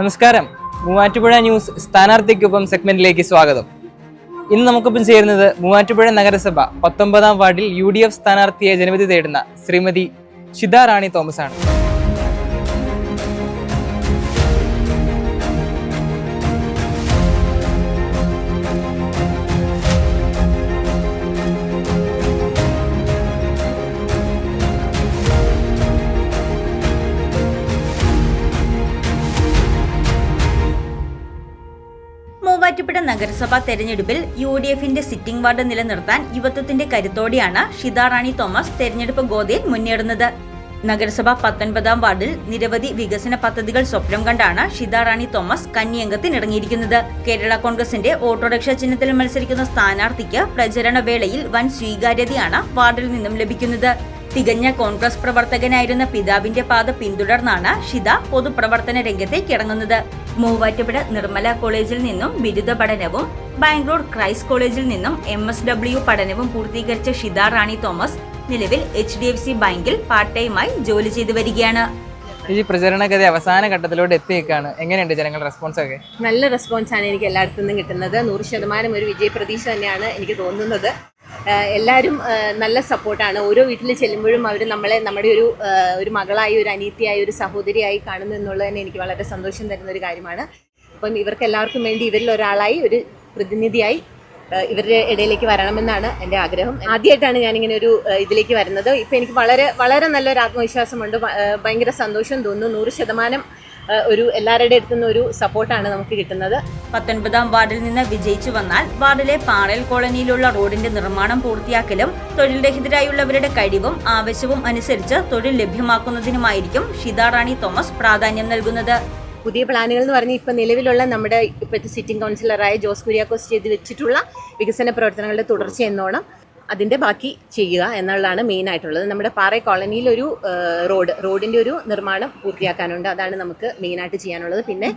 നമസ്കാരം. മൂവാറ്റുപുഴ ന്യൂസ് സ്ഥാനാർത്ഥിക്കൊപ്പം സെഗ്മെന്റിലേക്ക് സ്വാഗതം. ഇന്ന് നമുക്കൊപ്പം ചേരുന്നത് മൂവാറ്റുപുഴ നഗരസഭ പത്തൊമ്പതാം വാർഡിൽ യു ഡി എഫ് സ്ഥാനാർത്ഥിയെ ജനവിധി തേടുന്ന ശ്രീമതി ഷിത റാണി തോമസ് ആണ് മൂവാറ്റുപുഴ നഗരസഭാ തെരഞ്ഞെടുപ്പിൽ യു ഡി എഫിന്റെ സിറ്റിംഗ് വാർഡ് നിലനിർത്താൻ യുവത്വത്തിന്റെ കരുത്തോടെയാണ് ഷിതാറാണി തോമസ് തെരഞ്ഞെടുപ്പ് ഗോതയിൽ മുന്നേറുന്നത്. നഗരസഭ പത്തൊൻപതാം വാർഡിൽ നിരവധി വികസന പദ്ധതികൾ സ്വപ്നം കണ്ടാണ് ഷിതാറാണി തോമസ് കന്നിയംഗത്തിനിറങ്ങിയിരിക്കുന്നത്. കേരള കോൺഗ്രസിന്റെ ഓട്ടോറിക്ഷ ചിഹ്നത്തിൽ മത്സരിക്കുന്ന സ്ഥാനാർത്ഥിക്ക് പ്രചരണ വേളയിൽ വൻ സ്വീകാര്യതയാണ് വാർഡിൽ നിന്നും ലഭിക്കുന്നത്. തികഞ്ഞ കോൺഗ്രസ് പ്രവർത്തകനായിരുന്ന പിതാവിന്റെ പാത പിന്തുടർന്നാണ് ഷിത പൊതുപ്രവർത്തന രംഗത്തേക്ക് ഇറങ്ങുന്നത്. മൂവാറ്റുപുഴ നിർമ്മല കോളേജിൽ നിന്നും ബിരുദ പഠനവും ബാംഗ്ലൂർ ക്രൈസ്റ്റ് കോളേജിൽ നിന്നും എം എസ് ഡബ്ല്യു പഠനവും പൂർത്തീകരിച്ച ഷിത റാണി തോമസ് നിലവിൽ എച്ച് ഡി എഫ് സി ബാങ്കിൽ പാർട്ട് ടൈമായി ജോലി ചെയ്തു വരികയാണ്. ഈ പ്രചരണ കഥ അവസാന ഘട്ടത്തിലോട്ട് എത്തിയേക്കാണ്. എങ്ങനെയുണ്ട് ജനങ്ങളുടെ റെസ്പോൺസ് ഒക്കെ? നല്ല റെസ്പോൺസ് ആണ് എനിക്ക് എല്ലായിടത്തു നിന്നും കിട്ടുന്നത്. നൂറ് ശതമാനം ഒരു വിജയപ്രതീക്ഷ തന്നെയാണ് എനിക്ക് തോന്നുന്നത്. എല്ലാവരും നല്ല സപ്പോർട്ടാണ് ഓരോ വീട്ടിൽ ചെല്ലുമ്പോഴും അവർ നമ്മളെ നമ്മുടെ ഒരു ഒരു മകളായി ഒരു അനീതിയായി ഒരു സഹോദരിയായി കാണുന്നു എന്നുള്ളത് തന്നെ എനിക്ക് വളരെ സന്തോഷം തരുന്ന ഒരു കാര്യമാണ്. അപ്പം ഇവർക്ക് എല്ലാവർക്കും വേണ്ടി ഇവരിൽ ഒരാളായി ഒരു പ്രതിനിധിയായി ഇവരുടെ ഇടയിലേക്ക് വരണമെന്നാണ് എന്റെ ആഗ്രഹം. ആദ്യമായിട്ടാണ് ഞാനിങ്ങനെ ഒരു ഇതിലേക്ക് വരുന്നത്. ഇപ്പം എനിക്ക് വളരെ വളരെ നല്ലൊരു ആത്മവിശ്വാസമുണ്ട്. ഭയങ്കര സന്തോഷം തോന്നുന്നു. നൂറ് ശതമാനം ഒരു എല്ലാവരുടെ അടുത്തു നിന്ന് ഒരു സപ്പോർട്ടാണ് നമുക്ക് കിട്ടുന്നത്. പത്തൊൻപതാം വാർഡിൽ നിന്ന് വിജയിച്ചു വന്നാൽ വാർഡിലെ പാറൽ കോളനിയിലുള്ള റോഡിന്റെ നിർമ്മാണം പൂർത്തിയാക്കലും തൊഴിൽ രഹിതരായുള്ളവരുടെ കഴിവും ആവശ്യവും അനുസരിച്ച് തൊഴിൽ ലഭ്യമാക്കുന്നതിനുമായിരിക്കും ഷിതാറാണി തോമസ് പ്രാധാന്യം നൽകുന്നത്. പുതിയ പ്ലാനുകൾ എന്ന് പറഞ്ഞാൽ ഇപ്പോൾ നിലവിലുള്ള നമ്മുടെ ഇപ്പോഴത്തെ സിറ്റിംഗ് കൗൺസിലറായ ജോസ് കുര്യാക്കോസ് ചെയ്ത് വെച്ചിട്ടുള്ള വികസന പ്രവർത്തനങ്ങളുടെ തുടർച്ച എന്നോണം അതിന്റെ ബാക്കി ചെയ്യുക എന്നുള്ളതാണ് മെയിൻ ആയിട്ടുള്ളത്. നമ്മുടെ പാറ കോളനിയിൽ ഒരു റോഡ് റോഡിന്റെ ഒരു നിർമ്മാണം പൂർത്തിയാക്കാനുണ്ട്. അതാണ് നമുക്ക് മെയിനായിട്ട് ചെയ്യാനുള്ളത്. പിന്നെ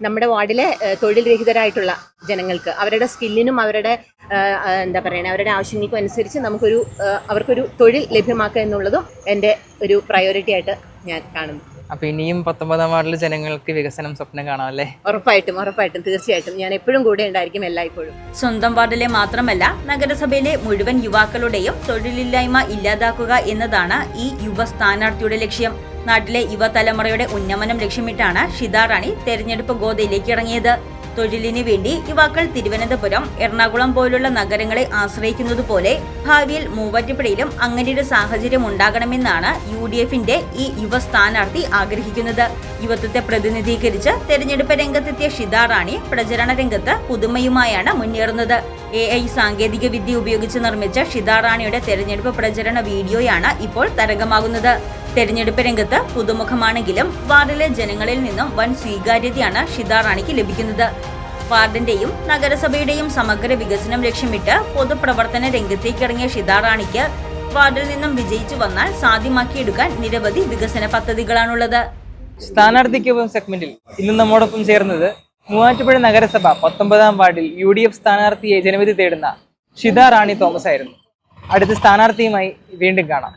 നമ്മുടെ വാർഡിലെ തൊഴിൽ രഹിതരായിട്ടുള്ള ജനങ്ങൾക്ക് അവരുടെ സ്കില്ലിനും അവരുടെ എന്താ പറയുക അവരുടെ ആവശ്യങ്ങൾക്കും അനുസരിച്ച് നമുക്കൊരു അവർക്കൊരു തൊഴിൽ ലഭ്യമാക്കുക എന്നുള്ളതും എന്റെ ഒരു പ്രയോറിറ്റി ആയിട്ട് ഞാൻ കാണുന്നു. അപ്പൊ ഇനിയും പത്തൊമ്പതാം വാർഡിൽ ജനങ്ങൾക്ക് വികസനം സ്വപ്നം കാണാം അല്ലേ ഉറപ്പായിട്ടും ഉറപ്പായിട്ടും. തീർച്ചയായിട്ടും. ഞാൻ എപ്പോഴും കൂടെ ഉണ്ടായിരിക്കും എല്ലായ്പ്പോഴും. സ്വന്തം വാർഡിലെ മാത്രമല്ല നഗരസഭയിലെ മുഴുവൻ യുവാക്കളുടെയും തൊഴിലില്ലായ്മ ഇല്ലാതാക്കുക എന്നതാണ് ഈ യുവ സ്ഥാനാർത്ഥിയുടെ ലക്ഷ്യം. നാട്ടിലെ യുവതലമുറയുടെ ഉന്നമനം ലക്ഷ്യമിട്ടാണ് ഷിതാറാണി തെരഞ്ഞെടുപ്പ് ഗോതയിലേക്ക് ഇറങ്ങിയത്. തൊഴിലിന് വേണ്ടി യുവാക്കൾ തിരുവനന്തപുരം എറണാകുളം പോലുള്ള നഗരങ്ങളെ ആശ്രയിക്കുന്നത് പോലെ ഭാവിയിൽ മൂവാറ്റുപുഴയിലും അങ്ങനെയൊരു സാഹചര്യം ഉണ്ടാകണമെന്നാണ് യു ഡി എഫിന്റെ ഈ യുവ സ്ഥാനാർത്ഥി ആഗ്രഹിക്കുന്നത്. യുവത്വത്തെ പ്രതിനിധീകരിച്ച് തെരഞ്ഞെടുപ്പ് രംഗത്തെത്തിയ ഷിതാറാണി പ്രചരണ രംഗത്ത് പുതുമയുമായാണ് മുന്നേറുന്നത്. എ ഐ സാങ്കേതിക വിദ്യ ഉപയോഗിച്ച് നിർമ്മിച്ച ഷിത റാണിയുടെ തെരഞ്ഞെടുപ്പ് പ്രചരണ വീഡിയോയാണ് ഇപ്പോൾ തരംഗമാകുന്നത്. തെരഞ്ഞെടുപ്പ് രംഗത്ത് പുതുമുഖമാണെങ്കിലും വാർഡിലെ ജനങ്ങളിൽ നിന്നും വൻ സ്വീകാര്യതയാണ് ഷിത റാണിക്ക് ലഭിക്കുന്നത്. വാർഡിന്റെയും നഗരസഭയുടെയും സമഗ്ര വികസനം ലക്ഷ്യമിട്ട് പൊതുപ്രവർത്തന രംഗത്തേക്കിറങ്ങിയ ഷിത റാണിക്ക് വാർഡിൽ നിന്നും വിജയിച്ചു വന്നാൽ സാധ്യമാക്കിയെടുക്കാൻ നിരവധി വികസന പദ്ധതികളാണുള്ളത്. സ്ഥാനാർത്ഥിക്കൊപ്പം സെഗ്മെന്റിൽ ഇന്ന് നമ്മോടൊപ്പം ചേർന്നത് മൂവാറ്റുപുഴ നഗരസഭ പത്തൊമ്പതാം വാർഡിൽ യു ഡി എഫ് സ്ഥാനാർത്ഥിയെ ജനവിധി തേടുന്ന ഷിത റാണി തോമസ് ആയിരുന്നു അടുത്ത സ്ഥാനാർത്ഥിയുമായി വീണ്ടും കാണാം.